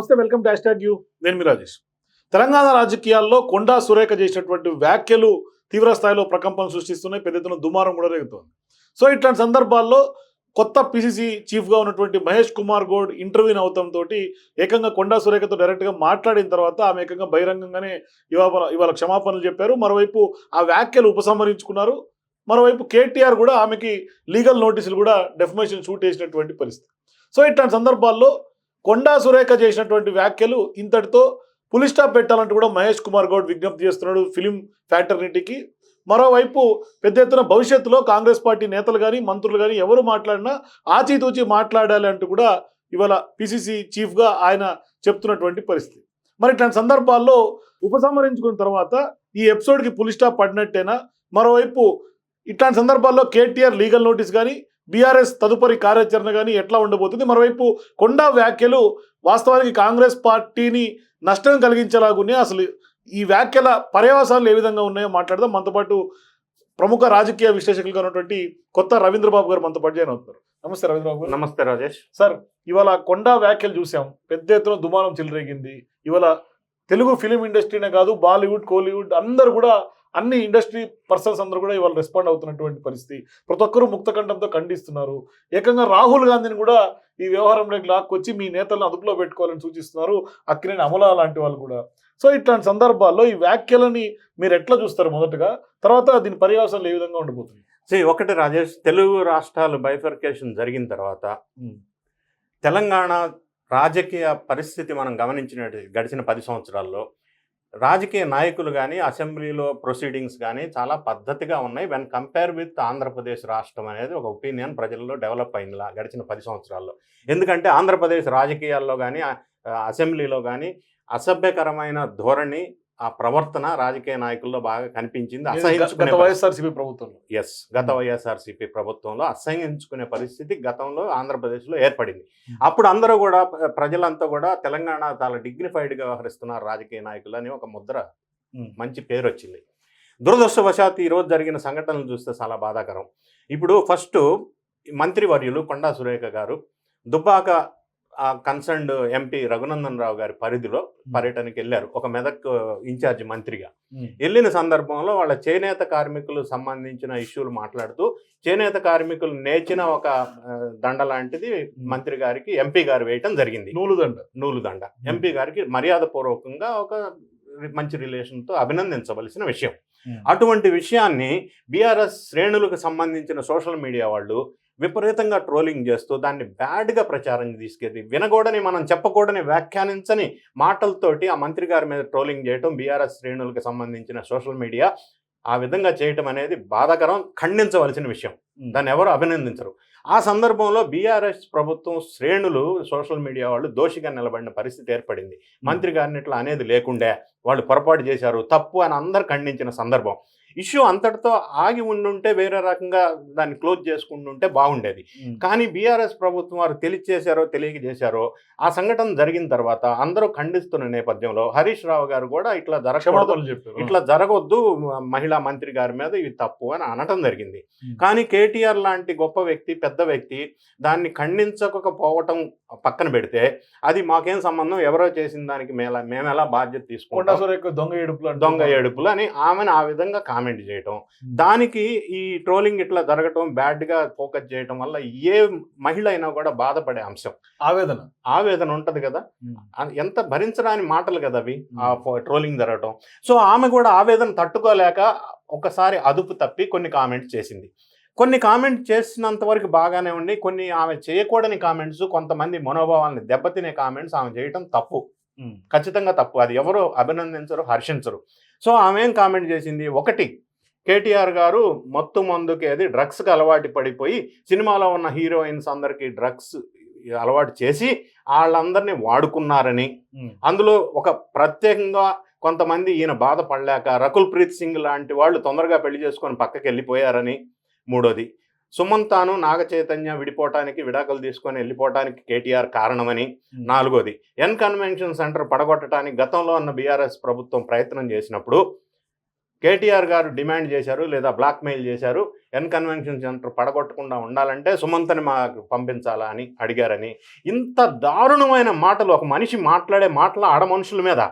నమస్తే welcome to hash you. నేను మీ రాజేష్. తెలంగాణ రాజకీయాల్లో కొండా సురేఖ చేసినటువంటి వ్యాఖ్యలు తీవ్ర స్థాయిలో ప్రకంపన సృష్టిస్తున్నాయి. పెద్ద ఎత్తున దుమారం కూడా రేగుతోంది. సో ఇట్లాంటి సందర్భాల్లో కొత్త పిసిసి చీఫ్గా ఉన్నటువంటి మహేష్ కుమార్ గౌడ్ ఇంటర్వ్యూని అవతంతో ఏకంగా కొండా సురేఖతో డైరెక్ట్గా మాట్లాడిన తర్వాత ఆమె ఏకంగా బహిరంగంగానే ఇవాళ ఇవాళ క్షమాపణలు చెప్పారు. మరోవైపు ఆ వ్యాఖ్యలు ఉపసంహరించుకున్నారు. మరోవైపు కేటీఆర్ కూడా ఆమెకి లీగల్ నోటీసులు కూడా డెఫమేషన్ షూట్ చేసినటువంటి పరిస్థితి. సో ఇట్లాంటి సందర్భాల్లో కొండా సురేఖ చేసినటువంటి వ్యాఖ్యలు ఇంతటితో పులిస్టాప్ పెట్టాలంటూ కూడా మహేష్ కుమార్ గౌడ్ విజ్ఞప్తి చేస్తున్నాడు ఫిలిం ఫ్యాటర్నిటీకి. మరోవైపు పెద్ద ఎత్తున భవిష్యత్తులో కాంగ్రెస్ పార్టీ నేతలు కానీ మంత్రులు కానీ ఎవరు మాట్లాడినా ఆచితూచి మాట్లాడాలి అంటూ కూడా ఇవాళ పిసిసి చీఫ్గా ఆయన చెప్తున్నటువంటి పరిస్థితి. మరి ఇట్లాంటి సందర్భాల్లో ఉపసంహరించుకున్న తర్వాత ఈ ఎపిసోడ్కి పులి స్టాప్ పడినట్టేనా? మరోవైపు ఇట్లాంటి సందర్భాల్లో కేటీఆర్ లీగల్ నోటీస్ కానీ బీఆర్ఎస్ తదుపరి కార్యాచరణ కానీ ఎట్లా ఉండబోతుంది? మరోవైపు కొండా వ్యాఖ్యలు వాస్తవానికి కాంగ్రెస్ పార్టీని నష్టం కలిగించేలాగున్నాయి. అసలు ఈ వ్యాఖ్యల పర్యవసానాలు ఏ విధంగా ఉన్నాయో మాట్లాడదాం. మనతో పాటు ప్రముఖ రాజకీయ విశ్లేషకులుగా ఉన్నటువంటి కొత్త రవీంద్రబాబు గారు మనతో పాటు జాయిన్ అవుతున్నారు. నమస్తే రవీంద్రబాబు గారు. నమస్తే రాజేష్. సార్ ఇవాళ కొండా వ్యాఖ్యలు చూసాం. పెద్ద ఎత్తున దుమారం చెలరేగింది. ఇవాళ తెలుగు ఫిలిం ఇండస్ట్రీనే కాదు బాలీవుడ్ కోలీవుడ్ అందరూ కూడా అన్ని ఇండస్ట్రీ పర్సన్స్ అందరూ కూడా ఇవాళ రెస్పాండ్ అవుతున్నటువంటి పరిస్థితి. ప్రతి ఒక్కరూ ముక్తకంఠంతో ఖండిస్తున్నారు. ఏకంగా రాహుల్ గాంధీని కూడా ఈ వ్యవహారంలోకి లాక్కొచ్చి మీ నేతలను అదుపులో పెట్టుకోవాలని సూచిస్తున్నారు. అక్కినేని అమల లాంటి వాళ్ళు కూడా. సో ఇట్లాంటి సందర్భాల్లో ఈ వ్యాఖ్యలని మీరు ఎట్లా చూస్తారు మొదటగా? తర్వాత దీని పర్యవసానాలు ఏ విధంగా ఉండబోతుంది See, ఒకటి రాజేష్ తెలుగు రాష్ట్రాలు బైఫర్కేషన్ జరిగిన తర్వాత తెలంగాణ రాజకీయ పరిస్థితి మనం గమనించినట్టు గడిచిన పది సంవత్సరాల్లో రాజకీయ నాయకులు కానీ అసెంబ్లీలో ప్రొసీడింగ్స్ కానీ చాలా పద్ధతిగా ఉన్నాయి. వెన్ కంపేర్ విత్ ఆంధ్రప్రదేశ్ రాష్ట్రం అనేది ఒక ఒపీనియన్ ప్రజల్లో డెవలప్ అయిందిలా గడిచిన పది సంవత్సరాల్లో. ఎందుకంటే ఆంధ్రప్రదేశ్ రాజకీయాల్లో కానీ అసెంబ్లీలో కానీ అసభ్యకరమైన ధోరణి ఆ ప్రవర్తన రాజకీయ నాయకుల్లో బాగా కనిపించింది అసహించుకునే వైఎస్ఆర్సీపీ ప్రభుత్వంలో. ఎస్ గత వైఎస్ఆర్సీపీ ప్రభుత్వంలో అసహించుకునే పరిస్థితి గతంలో ఆంధ్రప్రదేశ్లో ఏర్పడింది. అప్పుడు అందరూ కూడా ప్ర- ప్రజలంతా కూడా తెలంగాణ చాలా డిగ్నిఫైడ్గా వ్యవహరిస్తున్నారు రాజకీయ నాయకులు అని ఒక ముద్ర ఉమ్. మంచి పేరు వచ్చింది. దురదృష్టవశాత్తు ఈరోజు జరిగిన సంఘటనలు చూస్తే చాలా బాధాకరం. ఇప్పుడు ఫస్ట్ మంత్రివర్యులు కొండా సురేఖ గారు దుబ్బాక కన్సర్న్డ్ ఎంపీ రఘునందన్ రావు గారి పరిధిలో పర్యటనకి వెళ్ళారు ఒక మెదక్ ఇన్ఛార్జ్ మంత్రిగా. వెళ్ళిన సందర్భంలో వాళ్ళ చేనేత కార్మికులు సంబంధించిన ఇష్యూలు మాట్లాడుతూ చేనేత కార్మికులు నేర్చిన ఒక ఆ, దండ లాంటిది మంత్రి గారికి ఎంపీ గారు వేయటం జరిగింది. నూలుదండ నూలు దండ. ఎంపీ గారికి మర్యాద పూర్వకంగా ఒక మంచి రిలేషన్తో అభినందించవలసిన విషయం. అటువంటి విషయాన్ని బీఆర్ఎస్ శ్రేణులకు సంబంధించిన సోషల్ మీడియా వాళ్ళు విపరీతంగా ట్రోలింగ్ చేస్తూ దాన్ని బ్యాడ్గా ప్రచారం తీసుకెళ్ళి వినకూడని మనం చెప్పకూడని వ్యాఖ్యానించని మాటలతోటి ఆ మంత్రి గారి మీద ట్రోలింగ్ చేయటం బీఆర్ఎస్ శ్రేణులకు సంబంధించిన సోషల్ మీడియా ఆ విధంగా చేయటం అనేది బాధాకరం ఖండించవలసిన విషయం. దాన్ని ఎవరు అభినందించరు. ఆ సందర్భంలో బీఆర్ఎస్ ప్రభుత్వం శ్రేణులు సోషల్ మీడియా వాళ్ళు దోషిగా నిలబడిన పరిస్థితి ఏర్పడింది. మంత్రి గారిని ఇట్లా అనేది లేకుండే వాళ్ళు పొరపాటు చేశారు తప్పు అని అందరు ఖండించిన సందర్భం ఇష్యూ అంతటితో ఆగి ఉండుంటే వేరే రకంగా దాన్ని క్లోజ్ చేసుకుంటుంటే బాగుండేది. కానీ బీఆర్ఎస్ ప్రభుత్వం వారు తెలియచేశారో తెలియక చేశారో ఆ సంఘటన జరిగిన తర్వాత అందరూ ఖండిస్తున్న నేపథ్యంలో హరీష్ రావు గారు కూడా ఇట్లా జరగకూడదు ఇట్లా జరగొద్దు మహిళా మంత్రి గారి మీద ఇవి తప్పు అని అనటం జరిగింది. కానీ కేటీఆర్ లాంటి గొప్ప వ్యక్తి పెద్ద వ్యక్తి దాన్ని ఖండించకపోవటం పక్కన పెడితే అది మాకేం సంబంధం? ఎవరో చేసిన దానికి మేల మేము ఎలా బాధ్యత తీసుకుంటాం? దొంగ ఏడుపులు దొంగ ఏడుపులు అని ఆమెను ఆ విధంగా కామెంట్ చేయటం. దానికి ఈ ట్రోలింగ్ ఇట్లా జరగటం బ్యాడ్గా ఫోకస్ చేయటం వల్ల ఏ మహిళ అయినా కూడా బాధపడే అంశం. ఆవేదన. ఆవేదన ఉంటది కదా? ఎంత భరించరాని మాటలు కదా అవి ఆ. ట్రోలింగ్ జరగటం. సో ఆమె కూడా ఆవేదన తట్టుకోలేక ఒకసారి అదుపు తప్పి కొన్ని కామెంట్స్ చేసింది. కొన్ని కామెంట్ చేసినంత వరకు బాగానే ఉండి కొన్ని ఆమె చేయకూడని కామెంట్స్ కొంతమంది మనోభావాలను దెబ్బతినే కామెంట్స్ ఆమె చేయటం తప్పు. ఖచ్చితంగా తప్పు. అది ఎవరు అభినందించరు హర్షించరు. సో ఆమె ఏం కామెంట్ చేసింది? ఒకటి కేటీఆర్ గారు మత్తు మందుకి అది డ్రగ్స్కి అలవాటు పడిపోయి సినిమాలో ఉన్న హీరోయిన్స్ అందరికీ డ్రగ్స్ అలవాటు చేసి వాళ్ళందరినీ వాడుకున్నారని. అందులో ఒక ప్రత్యేకంగా కొంతమంది ఈయన బాధపడలేక రకుల్ ప్రీత్ సింగ్ లాంటి వాళ్ళు తొందరగా పెళ్ళి చేసుకొని పక్కకి వెళ్ళిపోయారని మూడోది సుమంతాను నాగ చైతన్య విడిపోవటానికి విడాకులు తీసుకొని వెళ్ళిపోవటానికి కేటీఆర్ కారణమని. నాలుగోది ఎన్ కన్వెన్షన్ సెంటర్ పడగొట్టడానికి గతంలో ఉన్న బీఆర్ఎస్ ప్రభుత్వం ప్రయత్నం చేసినప్పుడు కేటీఆర్ గారు డిమాండ్ చేశారు లేదా బ్లాక్మెయిల్ చేశారు. ఎన్ కన్వెన్షన్ సెంటర్ పడగొట్టకుండా ఉండాలంటే సుమంతని మాకు పంపించాలా అని అడిగారని. ఇంత దారుణమైన మాటలు ఒక మనిషి మాట్లాడే మాటలు ఆడ మనుషుల మీద.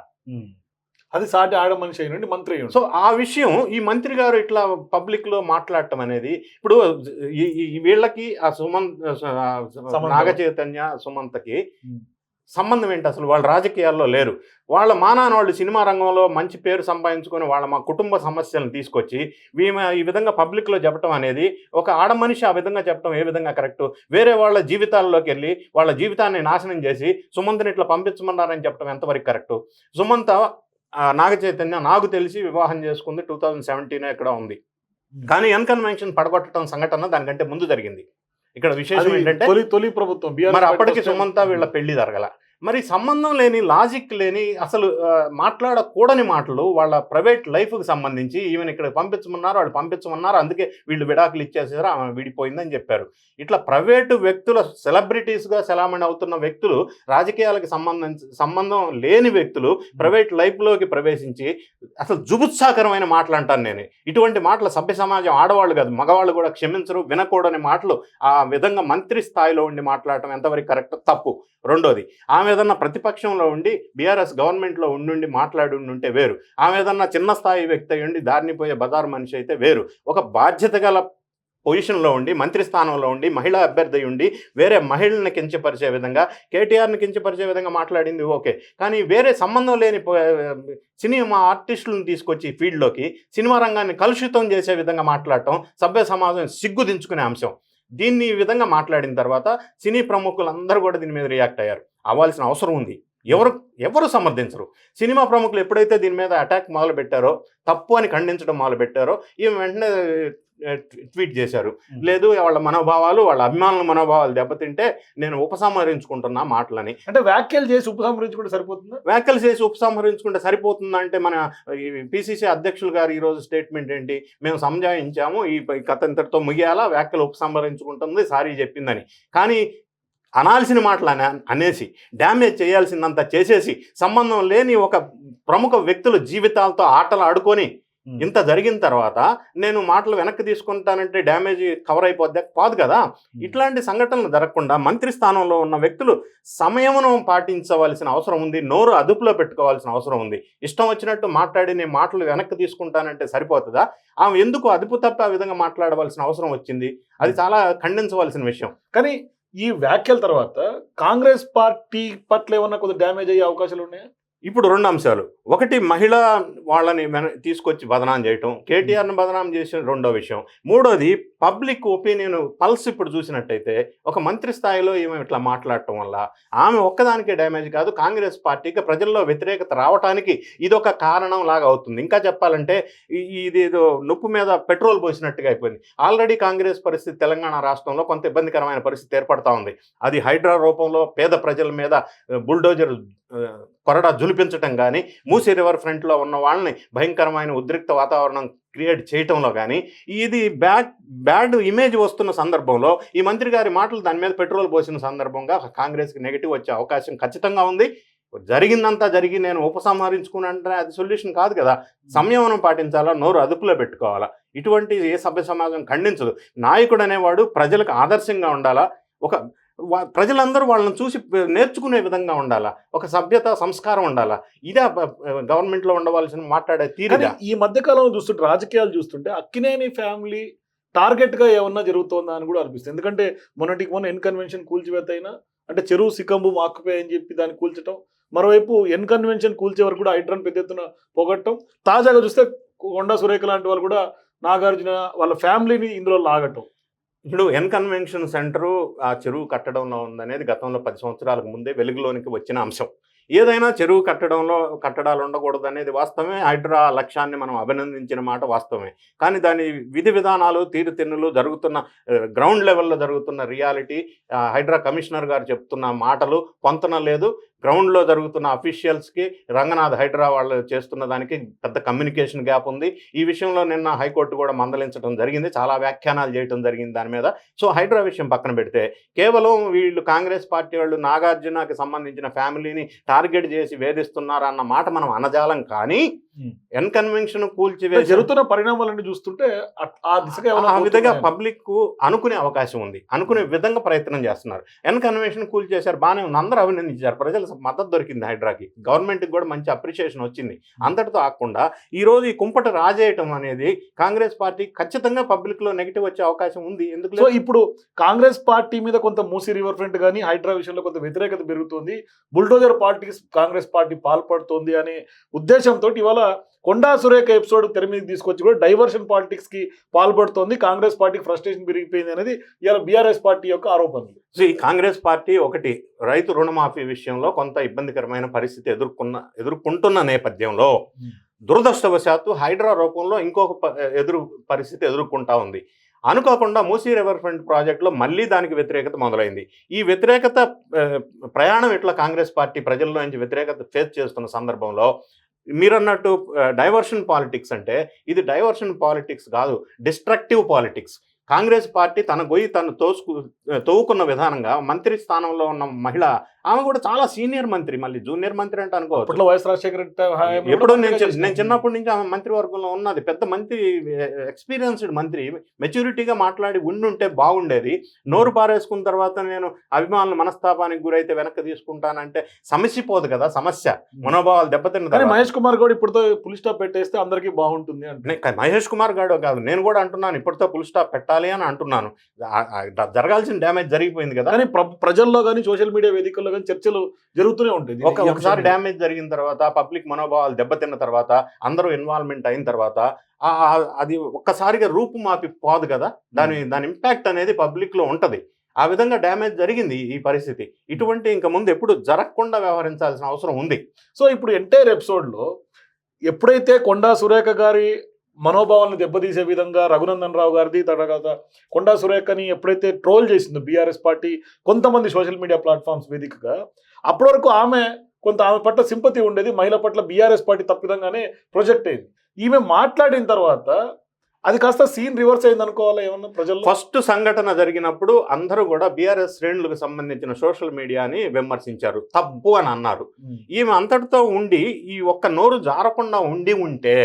అది సాటి ఆడ మనిషి అయినండి మంత్రి అయ్యి సో ఆ విషయం ఈ మంత్రి గారు ఇట్లా పబ్లిక్లో మాట్లాడటం అనేది ఇప్పుడు వీళ్ళకి ఆ సుమంత్. నాగ చైతన్య సుమంతకి. సంబంధం ఏంటి అసలు? వాళ్ళు రాజకీయాల్లో లేరు. వాళ్ళ మానాన వాళ్ళు సినిమా రంగంలో మంచి పేరు సంపాదించుకొని వాళ్ళ మా కుటుంబ సమస్యలను తీసుకొచ్చి వీమె ఈ విధంగా పబ్లిక్లో చెప్పడం అనేది ఒక ఆడ మనిషి ఆ విధంగా చెప్పడం ఏ విధంగా కరెక్ట్? వేరే వాళ్ళ జీవితాల్లోకి వెళ్ళి వాళ్ళ జీవితాన్ని నాశనం చేసి సుమంత్ని ఇట్లా పంపించమన్నారని చెప్పడం ఎంతవరకు కరెక్ట్? సుమంత నాగ చైతన్య నాకు తెలిసి వివాహం చేసుకుంది టూ థౌజండ్ సెవెంటీన్ ఎక్కడ ఉంది. కానీ ఎన్ కన్వెన్షన్ పడగొట్టడం సంఘటన దానికంటే ముందు జరిగింది. ఇక్కడ విశేషం ఏంటంటే తొలి తొలి ప్రభుత్వం మరి అప్పటికి. సుమంత వీళ్ళ పెళ్ళి జరగల. మరి సంబంధం లేని లాజిక్ లేని అసలు మాట్లాడకూడని మాటలు వాళ్ళ ప్రైవేట్ లైఫ్కి సంబంధించి ఈవెన్ ఇక్కడ పంపించమన్నారు వాళ్ళు పంపించమన్నారు అందుకే వీళ్ళు విడాకులు ఇచ్చేసారు ఆమె విడిపోయిందని చెప్పారు. ఇట్లా ప్రైవేటు వ్యక్తుల సెలబ్రిటీస్గా సెలామణి అవుతున్న వ్యక్తులు రాజకీయాలకు సంబంధించి సంబంధం లేని వ్యక్తులు ప్రైవేట్ లైఫ్లోకి ప్రవేశించి అసలు జుగుత్సాకరమైన మాటలు అంటాను నేను. ఇటువంటి మాటలు సభ్య సమాజం ఆడవాళ్ళు కాదు మగవాళ్ళు కూడా క్షమించరు వినకూడని మాటలు ఆ విధంగా మంత్రి స్థాయిలో ఉండి మాట్లాడటం ఎంతవరకు కరెక్ట్ తప్పు. రెండోది ఆమె ఏదన్నా ప్రతిపక్షంలో ఉండి బీఆర్ఎస్ గవర్నమెంట్లో ఉండి మాట్లాడి ఉంటే వేరు. ఆమె ఏదన్నా చిన్న స్థాయి వ్యక్తి ఉండి దారిని పోయే బజారు మనిషి అయితే వేరు. ఒక బాధ్యత గల పొజిషన్లో ఉండి మంత్రి స్థానంలో ఉండి మహిళా అభ్యర్థి ఉండి వేరే మహిళల్ని కించపరిచే విధంగా కేటీఆర్ని కించపరిచే విధంగా మాట్లాడింది ఓకే. కానీ వేరే సంబంధం లేని సినిమా ఆర్టిస్టులను తీసుకొచ్చి ఫీల్డ్లోకి సినిమా రంగాన్ని కలుషితం చేసే విధంగా మాట్లాడటం సభ్య సమాజం సిగ్గు దించుకునే అంశం. దీన్ని ఈ విధంగా మాట్లాడిన తర్వాత సినీ ప్రముఖులందరూ కూడా దీని మీద రియాక్ట్ అయ్యారు. అవ్వాల్సిన అవసరం ఉంది. ఎవరు ఎవరు సమర్థించరు. సినిమా ప్రముఖులు ఎప్పుడైతే దీని మీద అటాక్ మొదలు పెట్టారో తప్పు అని ఖండించడం మొదలు పెట్టారో ఈమె వెంటనే ట్వీట్ చేశారు. లేదు వాళ్ళ మనోభావాలు వాళ్ళ అభిమానుల మనోభావాలు దెబ్బతింటే నేను ఉపసంహరించుకుంటున్నా మాటలని. అంటే వ్యాఖ్యలు చేసి ఉపసంహరించుకుంటే సరిపోతుందా? వ్యాఖ్యలు చేసి ఉపసంహరించుకుంటే సరిపోతుందా అంటే మన పిసిసి అధ్యక్షులు గారు ఈ రోజు స్టేట్మెంట్ ఏంటి? మేము సంజాయించాము ఈ ఈ కథ ఇంతటితో ముగియాలా? వ్యాఖ్యలు ఉపసంహరించుకుంటుంది సారీ చెప్పిందని. కానీ అనాల్సిన మాటలు అనే అనేసి డ్యామేజ్ చేయాల్సిందంతా చేసేసి సంబంధం లేని ఒక ప్రముఖ వ్యక్తుల జీవితాలతో ఆటలు ఆడుకొని ఇంత జరిగిన తర్వాత నేను మాటలు వెనక్కి తీసుకుంటానంటే డ్యామేజ్ కవర్ అయిపోద్ది కాదు కదా. ఇట్లాంటి సంఘటనలు జరగకుండా మంత్రి స్థానంలో ఉన్న వ్యక్తులు సమయమును పాటించవలసిన అవసరం ఉంది నోరు అదుపులో పెట్టుకోవాల్సిన అవసరం ఉంది. ఇష్టం వచ్చినట్టు మాట్లాడి నేను మాటలు వెనక్కి తీసుకుంటానంటే సరిపోతుందా? ఆమె ఎందుకు అదుపు తప్ప ఆ విధంగా మాట్లాడవలసిన అవసరం వచ్చింది? అది చాలా ఖండించవలసిన విషయం. కానీ ఈ వ్యాఖ్యల తర్వాత కాంగ్రెస్ పార్టీ పట్ల ఏమన్నా కొద్దిగా డ్యామేజ్ అయ్యే అవకాశాలు ఉన్నాయా? ఇప్పుడు రెండు అంశాలు. ఒకటి మహిళ వాళ్ళని తీసుకొచ్చి బదనాం చేయటం. కేటీఆర్ని బదనాం చేసిన రెండో విషయం. మూడోది పబ్లిక్ ఒపీనియన్ పల్స్ ఇప్పుడు చూసినట్టయితే ఒక మంత్రి స్థాయిలో ఈమె ఇట్లా మాట్లాడటం వల్ల ఆమె ఒక్కదానికే డ్యామేజ్ కాదు కాంగ్రెస్ పార్టీకి ప్రజల్లో వ్యతిరేకత రావడానికి ఇదొక కారణం లాగా అవుతుంది. ఇంకా చెప్పాలంటే ఇది ఏదో నొప్పు మీద పెట్రోల్ పోసినట్టుగా అయిపోయింది. ఆల్రెడీ కాంగ్రెస్ పరిస్థితి తెలంగాణ రాష్ట్రంలో కొంత ఇబ్బందికరమైన పరిస్థితి ఏర్పడతా ఉంది. అది హైడ్రా రూపంలో పేద ప్రజల మీద బుల్డోజర్ కొరడా జులిపించటం కానీ మూసీ రివర్ ఫ్రంట్లో ఉన్న వాళ్ళని భయంకరమైన ఉద్రిక్త వాతావరణం క్రియేట్ చేయటంలో కానీ ఇది బ్యాడ్ బ్యాడ్ ఇమేజ్ వస్తున్న సందర్భంలో ఈ మంత్రి గారి మాటలు దాని మీద పెట్రోల్ పోసిన సందర్భంగా కాంగ్రెస్కి నెగిటివ్ వచ్చే అవకాశం ఖచ్చితంగా ఉంది. జరిగిందంతా జరిగి నేను ఉపసంహరించుకున్నంటే అది సొల్యూషన్ కాదు కదా. సంయమనం పాటించాలా? నోరు అదుపులో పెట్టుకోవాలా? ఇటువంటి ఏ సభ్య సమాజం ఖండించదు. నాయకుడు అనేవాడు ప్రజలకు ఆదర్శంగా ఉండాలా? ఒక ప్రజలందరూ వాళ్ళని చూసి నేర్చుకునే విధంగా ఉండాలా? ఒక సభ్యత సంస్కారం ఉండాలా? ఇదే గవర్నమెంట్లో ఉండవలసిన మాట్లాడే తీరు ఈ మధ్య కాలంలో చూస్తుంటే రాజకీయాలు చూస్తుంటే అక్కినేని ఫ్యామిలీ టార్గెట్గా ఏమన్నా జరుగుతోందా అని కూడా అనిపిస్తుంది. ఎందుకంటే మొన్నటికి మొన్న ఎన్ కన్వెన్షన్ కూల్చివేత అయినా అంటే చెరువు సికంబు మాకుపే అని చెప్పి దాన్ని కూల్చటం మరోవైపు ఎన్ కన్వెన్షన్ కూల్చే వరకు కూడా హైడ్రాన్ పెద్ద ఎత్తున పోగొట్టడం తాజాగా చూస్తే కొండా సురేఖ లాంటి వాళ్ళు కూడా నాగార్జున వాళ్ళ ఫ్యామిలీని ఇందులో లాగటం. ఇప్పుడు ఎన్ కన్వెన్షన్ సెంటరు ఆ చెరువు కట్టడంలో ఉందనేది గతంలో పది సంవత్సరాలకు ముందే వెలుగులోనికి వచ్చిన అంశం. ఏదైనా చెరువు కట్టడంలో కట్టడాలు ఉండకూడదు అనేది వాస్తవమే. హైడ్రా లక్ష్యాన్ని మనం అభినందించిన మాట వాస్తవమే. కానీ దాని విధి విధానాలు తీరుతెన్నులు జరుగుతున్న గ్రౌండ్ లెవెల్లో జరుగుతున్న రియాలిటీ హైడ్రా కమిషనర్ గారు చెప్తున్న మాటలు పొంతన లేదు. గ్రౌండ్లో జరుగుతున్న అఫీషియల్స్కి రంగనాథ్ హైడ్రా వాళ్ళు చేస్తున్న దానికి పెద్ద కమ్యూనికేషన్ గ్యాప్ ఉంది. ఈ విషయంలో నిన్న హైకోర్టు కూడా మందలించడం జరిగింది. చాలా వ్యాఖ్యానాలు చేయడం జరిగింది దాని మీద. సో హైడ్రా విషయం పక్కన పెడితే కేవలం వీళ్ళు కాంగ్రెస్ పార్టీ వాళ్ళు నాగార్జునకి సంబంధించిన ఫ్యామిలీని టార్గెట్ చేసి వేధిస్తున్నారు అన్న మాట మనం అనజాలం కానీ. ఎన్ కన్వెన్షన్ అంటే కూల్చివేసి జరుగుతున్న పరిణామాలన్నీ చూస్తుంటే ఆ దిశగా ఆ విధంగా? పబ్లిక్కు అనుకునే అవకాశం ఉంది. అనుకునే విధంగా ప్రయత్నం చేస్తున్నారు. ఎన్ కన్వెన్షన్ కూల్ చేశారు బాగానే ఉంది. అందరూ అభినందించారు ప్రజల మద్దతు దొరికింది హైడ్రాకి. గవర్నమెంట్కి కూడా మంచి అప్రిషియేషన్ వచ్చింది. అంతటితో ఆకుండా ఈ రోజు ఈ కుంపట రాజేయటం అనేది కాంగ్రెస్ పార్టీ ఖచ్చితంగా పబ్లిక్లో నెగిటివ్ వచ్చే అవకాశం ఉంది. ఎందుకు సో? ఇప్పుడు కాంగ్రెస్ పార్టీ మీద కొంత మూసి రివర్ ఫ్రంట్ కానీ హైడ్రా విషయంలో కొంత వ్యతిరేకత పెరుగుతుంది. బుల్డోజర్ పార్టీకి కాంగ్రెస్ పార్టీ పాల్పడుతోంది అనే ఉద్దేశంతో ఇవాళ కొండా సురేఖ ఎపిసోడ్ తెర తీసుకొచ్చి కూడా డైవర్షన్ పాలిటిక్స్కి పాల్పడుతోంది. కాంగ్రెస్ పార్టీకి ఫ్రస్ట్రేషన్ పెరిగిపోయింది అనేది ఇవాళ బీఆర్ఎస్ పార్టీ యొక్క ఆరోపణలు. కాంగ్రెస్ పార్టీ ఒకటి రైతు రుణమాఫీ విషయంలో కొంత ఇబ్బందికరమైన పరిస్థితి ఎదుర్కొన్న ఎదుర్కొంటున్న నేపథ్యంలో. దురదృష్టవశాత్తు హైడ్రా రూపంలో ఇంకొక ఎదురు పరిస్థితి ఎదుర్కొంటా ఉంది. అనుకోకుండా మూసీ రివర్ ఫ్రంట్ ప్రాజెక్టులో మళ్ళీ దానికి వ్యతిరేకత మొదలైంది. ఈ వ్యతిరేకత ప్రయాణం ఇట్లా కాంగ్రెస్ పార్టీ ప్రజల్లో నుంచి వ్యతిరేకత ఫేస్ చేస్తున్న సందర్భంలో మీరన్నట్టు డైవర్షన్ పాలిటిక్స్ అంటే ఇది డైవర్షన్ పాలిటిక్స్ కాదు డిస్ట్రక్టివ్ పాలిటిక్స్. కాంగ్రెస్ పార్టీ తన గొయ్యి తను తోసుకు తోవుకున్న విధానంగా మంత్రి స్థానంలో ఉన్న మహిళ ఆమె కూడా చాలా సీనియర్ మంత్రి మళ్ళీ జూనియర్ మంత్రి అంటే అనుకోవచ్చు అప్పట్లో వైఎస్ రాజశేఖర ఎప్పుడో నేను. నేను చిన్నప్పటి నుంచి ఆమె మంత్రివర్గంలో ఉన్నది. పెద్ద మంత్రి ఎక్స్పీరియన్స్డ్ మంత్రి. మెచ్యూరిటీగా మాట్లాడి ఉండుంటే బాగుండేది. నోరు పారేసుకున్న తర్వాత నేను అభిమానుల మనస్తాపానికి గురైతే వెనక్కి తీసుకుంటానంటే సమస్య పోదు కదా సమస్య. మనోభావాలు దెబ్బతిన్న కానీ తర్వాత. మహేష్ కుమార్ గౌడ్ ఇప్పుడుతో పులి స్టాప్ పెట్టేస్తే అందరికీ బాగుంటుంది అంటే. మహేష్ కుమార్ గాడు కాదు. నేను కూడా అంటున్నాను ఇప్పటితో ఫుల్ స్టాప్ పెట్టాలి అని అంటున్నాను. జరగాల్సిన డ్యామేజ్ జరిగిపోయింది కదా. కానీ ప్ర- ప్రజల్లో కానీ సోషల్ మీడియా వేదికల్లో కానీ చర్చలు జరుగుతూనే ఉంటాయి. ఒకసారి. డ్యామేజ్ జరిగిన తర్వాత పబ్లిక్ మనోభావాలు దెబ్బతిన్న తర్వాత అందరూ ఇన్వాల్వ్మెంట్ అయిన తర్వాత అది ఒక్కసారిగా రూపు మాపి పోదు కదా దాని దాని ఇంపాక్ట్ అనేది పబ్లిక్లో ఉంటది. ఆ విధంగా డ్యామేజ్ జరిగింది ఈ పరిస్థితి. ఇటువంటి ఇంకా ముందు ఎప్పుడు జరగకుండా వ్యవహరించాల్సిన అవసరం ఉంది. సో ఇప్పుడు ఎంటైర్ ఎపిసోడ్లో ఎప్పుడైతే కొండా సురేఖ గారి మనోభావాలను దెబ్బతీసే విధంగా రఘునందన్ రావు గారిది తర్వాత కొండా సురేఖని ఎప్పుడైతే ట్రోల్ చేసిందో బీఆర్ఎస్ పార్టీ కొంతమంది సోషల్ మీడియా ప్లాట్ఫామ్స్ వేదికగా అప్పటి వరకు ఆమె కొంత ఆమె పట్ల సింపతి ఉండేది మహిళ పట్ల బీఆర్ఎస్ పార్టీ తప్పిదంగానే ప్రొజెక్ట్ అయింది. ఈమె మాట్లాడిన తర్వాత అది కాస్త సీన్ రివర్స్ అయింది అనుకోవాలా ఏమన్నా ప్రజల్లో? ఫస్ట్ సంఘటన జరిగినప్పుడు అందరూ కూడా బీఆర్ఎస్ శ్రేణులకు సంబంధించిన సోషల్ మీడియాని విమర్శించారు. తప్పు అని అన్నారు. ఈమె అంతటితో ఉండి ఈ ఒక్క నోరు జారకుండా ఉండి ఉంటే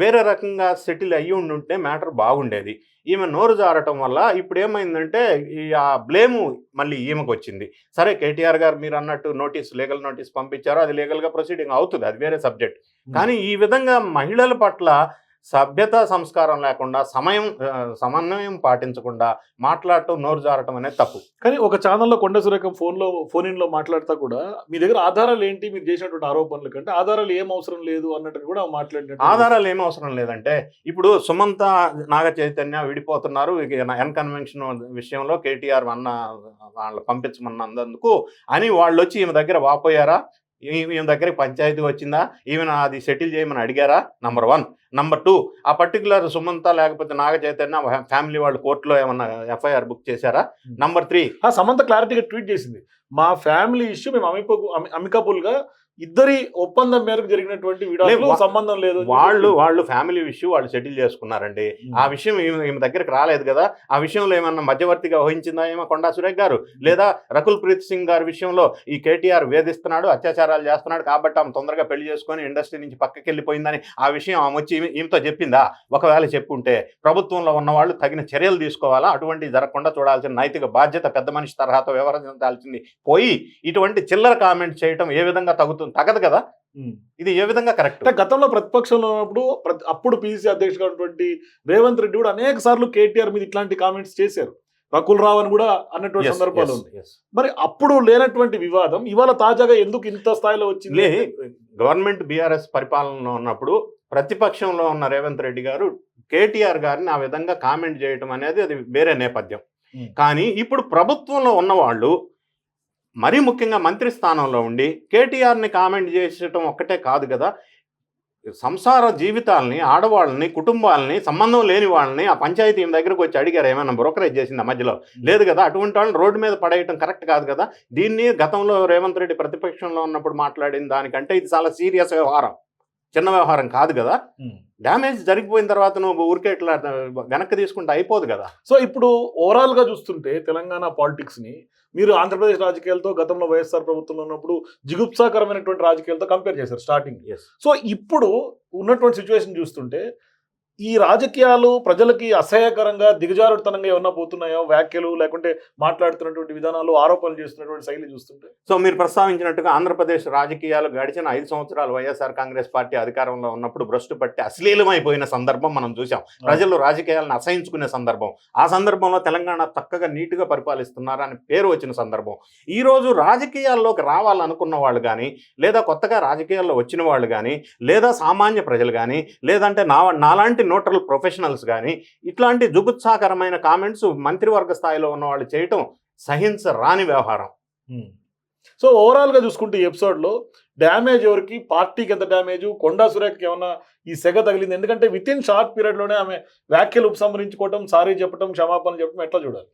వేరే రకంగా సెటిల్ అయ్యి ఉండి ఉంటే మ్యాటర్ బాగుండేది. ఈమె నోరు జారటం వల్ల ఇప్పుడు ఏమైందంటే ఈ ఆ బ్లేము మళ్ళీ ఈమెకు వచ్చింది సరే కేటీఆర్ గారు మీరు అన్నట్టు నోటీస్ లీగల్ నోటీస్ పంపించారు అది లీగల్గా ప్రొసీడింగ్ అవుతుంది అది వేరే సబ్జెక్ట్. కానీ ఈ విధంగా మహిళల పట్ల సభ్యత సంస్కారం లేకుండా సమయం సమన్వయం పాటించకుండా మాట్లాడటం నోరు జారటం అనేది తప్పు. కానీ ఒక ఛానల్లో కొండ సురేఖ ఫోన్లో ఫోన్ ఇన్లో మాట్లాడుతా కూడా మీ దగ్గర ఆధారాలు ఏంటి? మీరు చేసినటువంటి ఆరోపణల కంటే ఆధారాలు ఏం అవసరం లేదు అన్నట్టు కూడా మాట్లాడినట్టు. ఆధారాలు ఏం అవసరం లేదంటే ఇప్పుడు సుమంత నాగ చైతన్య విడిపోతున్నారు. ఇక ఎన్ కన్వెన్షన్ విషయంలో కేటీఆర్ అన్న వాళ్ళు పంపించమన్నందుకు అని వాళ్ళు వచ్చి ఈమె దగ్గర వాపోయారా? ఈమె దగ్గరికి పంచాయతీ వచ్చిందా? ఈమె అది సెటిల్ చేయమని అడిగారా? నంబర్ వన్ నంబర్ టూ ఆ పర్టికులర్ సుమంత లేకపోతే నాగ చైతన్య ఫ్యామిలీ వాళ్ళు కోర్టులో ఏమన్నా ఎఫ్ఐఆర్ బుక్ చేశారా? నంబర్ త్రీ ఆ సమంత క్లారిటీగా ట్వీట్ చేసింది. మా ఫ్యామిలీ ఇష్యూ మేము అమిప అమికబుల్గా ఇద్దరి ఒప్పందం మేరకు జరిగినటువంటి విడాకులు లేదు, వా- సంబంధం లేదు వాళ్ళు. వాళ్ళు ఫ్యామిలీ ఇష్యూ వాళ్ళు సెటిల్ చేసుకున్నారండి. ఆ విషయం ఈమె దగ్గరికి రాలేదు కదా. ఆ విషయంలో ఏమన్నా మధ్యవర్తిగా వహించిందా ఏమో కొండా సురేఖ్ గారు? లేదా రకుల్ ప్రీత్ సింగ్ గారి విషయంలో ఈ కేటీఆర్ వేధిస్తున్నాడు అత్యాచారాలు చేస్తున్నాడు కాబట్టి ఆమె తొందరగా పెళ్ళి చేసుకొని ఇండస్ట్రీ నుంచి పక్కకి వెళ్ళిపోయిందని ఆ విషయం ఆమె వచ్చి ఈమె- ఈమెతో చెప్పిందా? ఒకవేళ చెప్పుంటే ప్రభుత్వంలో ఉన్న వాళ్ళు తగిన చర్యలు తీసుకోవాలా? అటువంటి జరగకుండా చూడాల్సిన నైతిక బాధ్యత పెద్ద మనిషి తరహాతో వ్యవహరించాల్సింది పోయి ఇటువంటి చిల్లర కామెంట్ చేయటం ఏ విధంగా తగ్గుతుంది తగదు కదా. ఇది ఏ విధంగా కరెక్ట్ గతంలో ప్రతిపక్షంలో ఉన్నప్పుడు అప్పుడు పిసిసి అధ్యక్షుడు ఉన్నటువంటి రేవంత్ రెడ్డి కూడా అనేక సార్లు కేటీఆర్ మీద ఇట్లాంటి కామెంట్స్ చేశారు. రకుల్ రావు అని కూడా అన్నటువంటి సందర్భాలు మరి అప్పుడు లేనటువంటి వివాదం ఇవాళ తాజాగా ఎందుకు ఇంత స్థాయిలో వచ్చింది? గవర్నమెంట్ బీఆర్ఎస్ పరిపాలనలో ఉన్నప్పుడు ప్రతిపక్షంలో ఉన్న రేవంత్ రెడ్డి గారు కేటీఆర్ గారిని ఆ విధంగా కామెంట్ చేయటం అనేది అది వేరే నేపథ్యం. కానీ ఇప్పుడు ప్రభుత్వంలో ఉన్నవాళ్ళు మరీ ముఖ్యంగా మంత్రి స్థానంలో ఉండి కేటీఆర్ని కామెంట్ చేసటం ఒక్కటే కాదు కదా. సంసార జీవితాలని ఆడవాళ్ళని కుటుంబాలని సంబంధం లేని వాళ్ళని ఆ పంచాయతీ దగ్గరకు వచ్చి అడిగారు ఏమైనా బ్రోకరేజ్ చేసింది మధ్యలో? లేదు కదా అటువంటి వాళ్ళని రోడ్డు మీద పడేయటం కరెక్ట్ కాదు కదా. దీన్ని గతంలో రేవంత్ రెడ్డి ప్రతిపక్షంలో ఉన్నప్పుడు మాట్లాడిన దానికంటే ఇది చాలా సీరియస్ వ్యవహారం. చిన్న వ్యవహారం కాదు కదా. డ్యామేజ్ జరిగిపోయిన తర్వాత నువ్వు ఊరికే ఇట్లా వెనక్కి తీసుకుంటే అయిపోదు కదా. సో ఇప్పుడు ఓవరాల్గా చూస్తుంటే తెలంగాణ పాలిటిక్స్ని మీరు ఆంధ్రప్రదేశ్ రాజకీయాలతో గతంలో వైఎస్ఆర్ ప్రభుత్వంలో ఉన్నప్పుడు జిగుప్సాకరమైనటువంటి రాజకీయాలతో కంపేర్ చేశారు స్టార్టింగ్ సో ఇప్పుడు ఉన్నటువంటి సిచ్యువేషన్ చూస్తుంటే ఈ రాజకీయాలు ప్రజలకి అసహ్యకరంగా దిగజారుడుతనంగా ఏమన్నా పోతున్నాయో? వ్యాఖ్యలు లేకుంటే మాట్లాడుతున్నటువంటి విధానాలు ఆరోపణలు చేస్తున్నటువంటి శైలి చూస్తుంటే? సో మీరు ప్రస్తావించినట్టుగా ఆంధ్రప్రదేశ్ రాజకీయాలు గడిచిన ఐదు సంవత్సరాలు వైఎస్ఆర్ కాంగ్రెస్ పార్టీ అధికారంలో ఉన్నప్పుడు భ్రష్టు పట్టి అశ్లీలమైపోయిన సందర్భం మనం చూసాం ప్రజలు రాజకీయాలను అసహించుకునే సందర్భం. ఆ సందర్భంలో తెలంగాణ చక్కగా నీట్గా పరిపాలిస్తున్నారు అని పేరు వచ్చిన సందర్భం. ఈ రోజు రాజకీయాల్లోకి రావాలనుకున్న వాళ్ళు కానీ లేదా కొత్తగా రాజకీయాల్లో వచ్చిన వాళ్ళు కానీ లేదా సామాన్య ప్రజలు కానీ లేదంటే నా నాలాంటి న్యూట్రల్ ప్రొఫెషనల్స్ కానీ ఇట్లాంటి జుగుత్సాకరమైన కామెంట్స్ మంత్రివర్గ స్థాయిలో ఉన్న వాళ్ళు చేయటం సహించరాని వ్యవహారం. సో ఓవరాల్గా చూసుకుంటే ఈ ఎపిసోడ్లో డ్యామేజ్ ఎవరికి పార్టీకి ఎంత డ్యామేజ్ కొండా సురేఖకి ఏమన్నా ఈ సెగ తగిలింది? ఎందుకంటే విత్ ఇన్ షార్ట్ పీరియడ్లోనే ఆమె వ్యాఖ్యలు ఉపసంహరించుకోవటం సారీ చెప్పడం క్షమాపణ చెప్పడం ఎట్లా చూడాలి?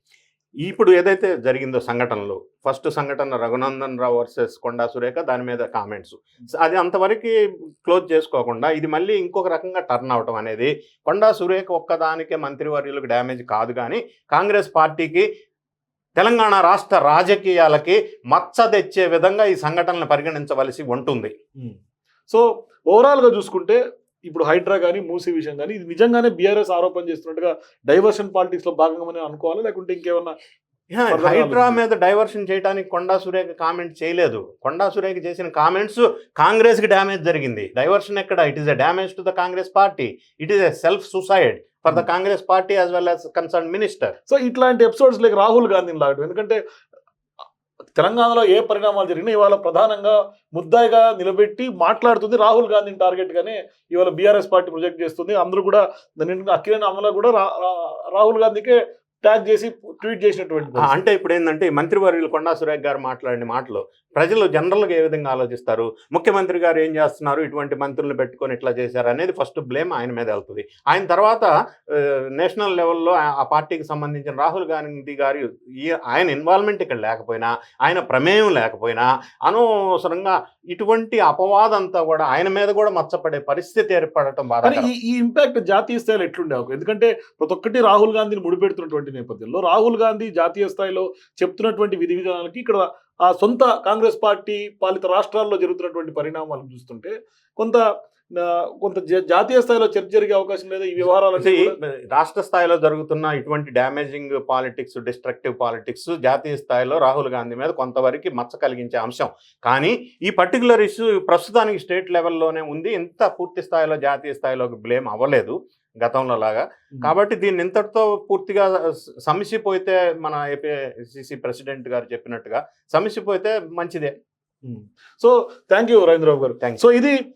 ఇప్పుడు ఏదైతే జరిగిందో సంఘటనలో ఫస్ట్ సంఘటన రఘునందన్ రావు వర్సెస్ కొండా సురేఖ దాని మీద కామెంట్స్. అది అంతవరకు క్లోజ్ చేసుకోకుండా ఇది మళ్ళీ ఇంకొక రకంగా టర్న్ అవటం అనేది కొండా సురేఖ ఒక్కదానికే మంత్రివర్యులకు డ్యామేజ్ కాదు కానీ కాంగ్రెస్ పార్టీకి తెలంగాణ రాష్ట్ర రాజకీయాలకి మచ్చ తెచ్చే విధంగా ఈ సంఘటనలు పరిగణించవలసి ఉంటుంది. సో ఓవరాల్గా చూసుకుంటే ఇప్పుడు హైడ్రా కానీ మూసీ విషయం కానీ ఇది నిజంగానే బీఆర్ఎస్ ఆరోపణ చేస్తున్నట్టుగా డైవర్షన్ పాలిటిక్స్లో భాగంగా అనుకోవాలి? లేకుంటే ఇంకేమన్నా హైడ్రా. మీద డైవర్షన్ చేయడానికి కొండా సురేఖ కామెంట్ చేయలేదు. కొండా సురేఖ చేసిన కామెంట్స్ కాంగ్రెస్కి డ్యామేజ్ జరిగింది. డైవర్షన్ ఎక్కడ? It is a damage to the Congress party. It is a self suicide for the Congress party as well as concern minister so ఇట్లాంటి ఎపిసోడ్స్ లైక్ రాహుల్ గాంధీని లాగడం ఎందుకంటే తెలంగాణలో ఏ పరిణామాలు జరిగినా ఇవాళ ప్రధానంగా ముద్దాయిగా నిలబెట్టి మాట్లాడుతుంది. రాహుల్ గాంధీని టార్గెట్ గానే ఇవాళ బీఆర్ఎస్ పార్టీ ప్రొజెక్ట్ చేస్తుంది. అందరూ కూడా దాని అఖిలేని అమల కూడా రా- రాహుల్ గాంధీకే ట్యాగ్ చేసి ట్వీట్ చేసినటువంటి. అంటే ఇప్పుడు ఏంటంటే మంత్రివర్యులు కొండా సురేఖ్ గారు మాట్లాడిన మాటలు ప్రజలు జనరల్గా ఏ విధంగా ఆలోచిస్తారు ముఖ్యమంత్రి గారు ఏం చేస్తున్నారు ఇటువంటి మంత్రులను పెట్టుకొని ఇట్లా చేశారు అనేది ఫస్ట్ బ్లేమ్ ఆయన మీద వెళ్తుంది ఆయన తర్వాత నేషనల్ లెవెల్లో ఆ- పార్టీకి సంబంధించిన రాహుల్ గాంధీ గారి ఈ- ఆయన ఇన్వాల్వ్మెంట్ ఇక్కడ లేకపోయినా ఆయన ప్రమేయం లేకపోయినా అనవసరంగా ఇటువంటి అపవాదంతా కూడా ఆయన మీద కూడా మచ్చపడే పరిస్థితి ఏర్పడటం ఈ ఇంపాక్ట్ జాతీయ స్థాయిలో ఎట్లుండే? ఎందుకంటే ప్రతి ఒక్కటి రాహుల్ గాంధీని ముడిపెడుతున్నటువంటి నేపథ్యంలో రాహుల్ గాంధీ జాతీయ స్థాయిలో చెప్తున్నటువంటి విధి విధానాలకి ఇక్కడ ఆ సొంత కాంగ్రెస్ పార్టీ పాలిత రాష్ట్రాల్లో జరుగుతున్నటువంటి పరిణామాలను చూస్తుంటే కొంత కొంత జాతీయ స్థాయిలో చర్చ జరిగే అవకాశం లేదా ఈ వ్యవహారాలు రాష్ట్ర స్థాయిలో జరుగుతున్న ఇటువంటి డ్యామేజింగ్ పాలిటిక్స్ డిస్ట్రక్టివ్ పాలిటిక్స్ జాతీయ స్థాయిలో రాహుల్ గాంధీ మీద కొంతవరకు మచ్చ కలిగించే అంశం. కానీ ఈ పర్టికులర్ ఇష్యూ ప్రస్తుతానికి స్టేట్ లెవెల్లోనే ఉంది. ఇంత పూర్తి స్థాయిలో జాతీయ స్థాయిలోకి బ్లేమ్ అవ్వలేదు. గతంలో లాగా కాబట్టి దీన్ని ఇంతటితో పూర్తిగా స- సమసిపోతే మన ఏపీసీసీ ప్రెసిడెంట్ గారు చెప్పినట్టుగా సమసిపోతే మంచిదే. సో థ్యాంక్ యూ రవీంద్రబాబు గారు. సో ఇది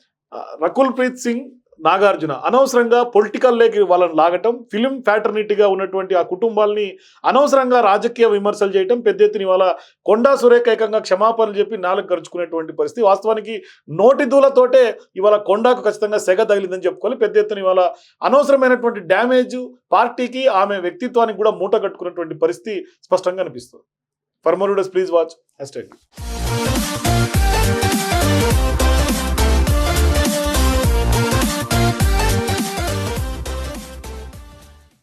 రకుల్ ప్రీత్ సింగ్ నాగార్జున. అనవసరంగా పొలిటికల్ లేకి వాళ్ళని లాగటం ఫిలిం ఫ్యాటర్నిటీగా ఉన్నటువంటి ఆ కుటుంబాల్ని అనవసరంగా రాజకీయ విమర్శలు చేయటం పెద్ద ఎత్తున ఇవాళ కొండా సురేఖ ఏకంగా క్షమాపణలు చెప్పి నాలుగు గరుచుకునేటువంటి పరిస్థితి. వాస్తవానికి నోటి దూలతోటే ఇవాళ కొండాకు ఖచ్చితంగా సెగ తగిలిందని చెప్పుకోవాలి. పెద్ద ఎత్తున ఇవాళ అనవసరమైనటువంటి డ్యామేజ్ పార్టీకి ఆమె వ్యక్తిత్వానికి కూడా మూట కట్టుకున్నటువంటి పరిస్థితి స్పష్టంగా అనిపిస్తుంది. For more please watch hash